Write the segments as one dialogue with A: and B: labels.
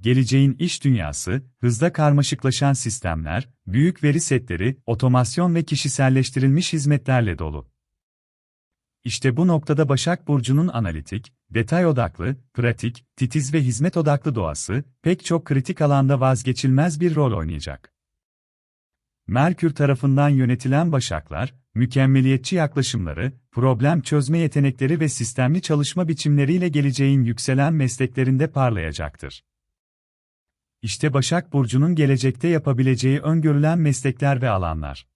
A: Geleceğin iş dünyası, hızla karmaşıklaşan sistemler, büyük veri setleri, otomasyon ve kişiselleştirilmiş hizmetlerle dolu. İşte bu noktada Başak Burcu'nun analitik, detay odaklı, pratik, titiz ve hizmet odaklı doğası, pek çok kritik alanda vazgeçilmez bir rol oynayacak. Merkür tarafından yönetilen Başaklar, mükemmeliyetçi yaklaşımları, problem çözme yetenekleri ve sistemli çalışma biçimleriyle geleceğin yükselen mesleklerinde parlayacaktır. İşte Başak Burcu'nun gelecekte yapabileceği öngörülen meslekler ve alanlar.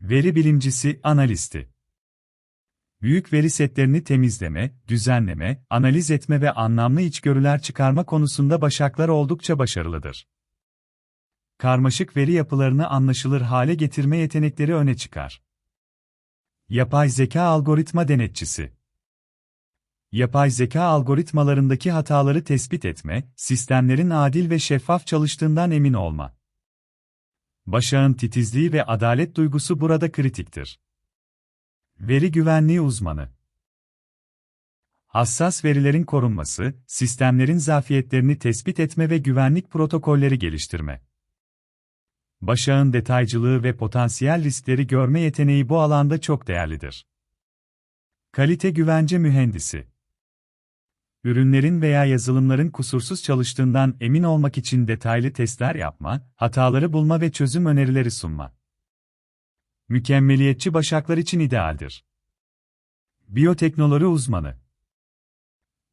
A: Veri bilimcisi, analisti. Büyük veri setlerini temizleme, düzenleme, analiz etme ve anlamlı içgörüler çıkarma konusunda Başaklar oldukça başarılıdır. Karmaşık veri yapılarını anlaşılır hale getirme yetenekleri öne çıkar. Yapay zeka algoritma denetçisi Yapay zeka algoritmalarındaki hataları tespit etme, sistemlerin adil ve şeffaf çalıştığından emin olma. Başağın titizliği ve adalet duygusu burada kritiktir. Veri güvenliği uzmanı Hassas verilerin korunması, sistemlerin zafiyetlerini tespit etme ve güvenlik protokolleri geliştirme. Başağın detaycılığı ve potansiyel riskleri görme yeteneği bu alanda çok değerlidir. Kalite güvence mühendisi Ürünlerin veya yazılımların kusursuz çalıştığından emin olmak için detaylı testler yapma, hataları bulma ve çözüm önerileri sunma. Mükemmeliyetçi başaklar için idealdir. Biyoteknoloji uzmanı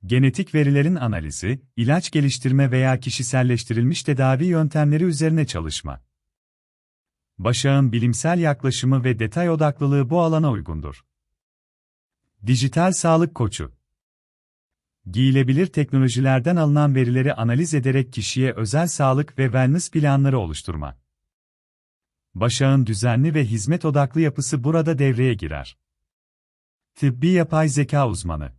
A: Genetik verilerin analizi, ilaç geliştirme veya kişiselleştirilmiş tedavi yöntemleri üzerine çalışma. Başak'ın bilimsel yaklaşımı ve detay odaklılığı bu alana uygundur. Dijital sağlık koçu Giyilebilir teknolojilerden alınan verileri analiz ederek kişiye özel sağlık ve wellness planları oluşturma. Başak'ın düzenli ve hizmet odaklı yapısı burada devreye girer. Tıbbi yapay zeka uzmanı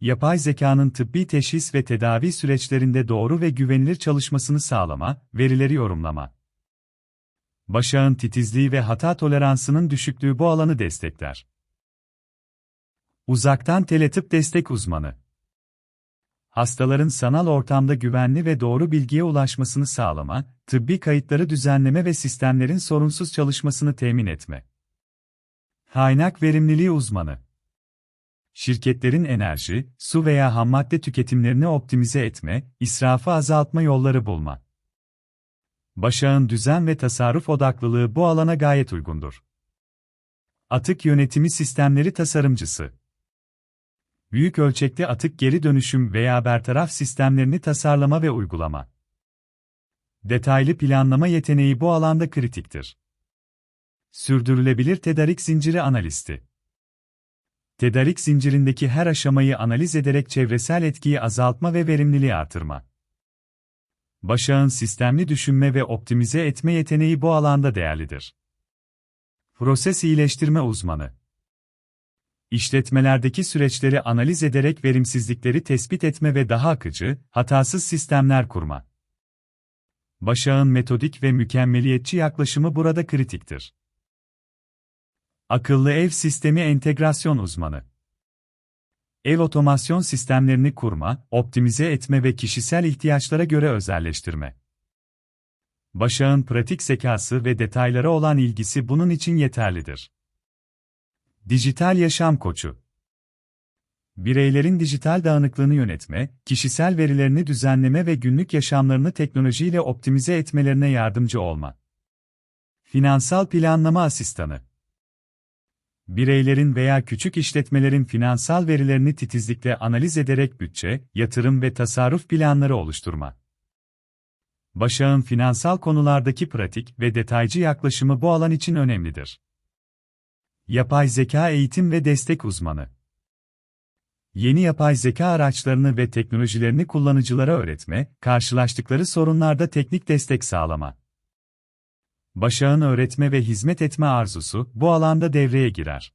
A: Yapay zekanın tıbbi teşhis ve tedavi süreçlerinde doğru ve güvenilir çalışmasını sağlama, verileri yorumlama. Başak'ın titizliği ve hata toleransının düşüklüğü bu alanı destekler. Uzaktan teletıp destek uzmanı. Hastaların sanal ortamda güvenli ve doğru bilgiye ulaşmasını sağlama, tıbbi kayıtları düzenleme ve sistemlerin sorunsuz çalışmasını temin etme. Kaynak verimliliği uzmanı. Şirketlerin enerji, su veya hammadde tüketimlerini optimize etme, israfı azaltma yolları bulma. Başak'ın düzen ve tasarruf odaklılığı bu alana gayet uygundur. Atık yönetimi sistemleri tasarımcısı. Büyük ölçekli atık geri dönüşüm veya bertaraf sistemlerini tasarlama ve uygulama. Detaylı planlama yeteneği bu alanda kritiktir. Sürdürülebilir tedarik zinciri analisti. Tedarik zincirindeki her aşamayı analiz ederek çevresel etkiyi azaltma ve verimliliği artırma. Başak'ın sistemli düşünme ve optimize etme yeteneği bu alanda değerlidir. Proses iyileştirme uzmanı. İşletmelerdeki süreçleri analiz ederek verimsizlikleri tespit etme ve daha akıcı, hatasız sistemler kurma. Başak'ın metodik ve mükemmeliyetçi yaklaşımı burada kritiktir. Akıllı ev sistemi entegrasyon uzmanı Ev otomasyon sistemlerini kurma, optimize etme ve kişisel ihtiyaçlara göre özelleştirme. Başak'ın pratik zekası ve detaylara olan ilgisi bunun için yeterlidir. Dijital yaşam koçu Bireylerin dijital dağınıklığını yönetme, kişisel verilerini düzenleme ve günlük yaşamlarını teknolojiyle optimize etmelerine yardımcı olma. Finansal planlama asistanı bireylerin veya küçük işletmelerin finansal verilerini titizlikle analiz ederek bütçe, yatırım ve tasarruf planları oluşturma. Başak'ın finansal konulardaki pratik ve detaycı yaklaşımı bu alan için önemlidir. Yapay zeka eğitim ve destek uzmanı. Yeni yapay zeka araçlarını ve teknolojilerini kullanıcılara öğretme, karşılaştıkları sorunlarda teknik destek sağlama. Başak'ın öğretme ve hizmet etme arzusu bu alanda devreye girer.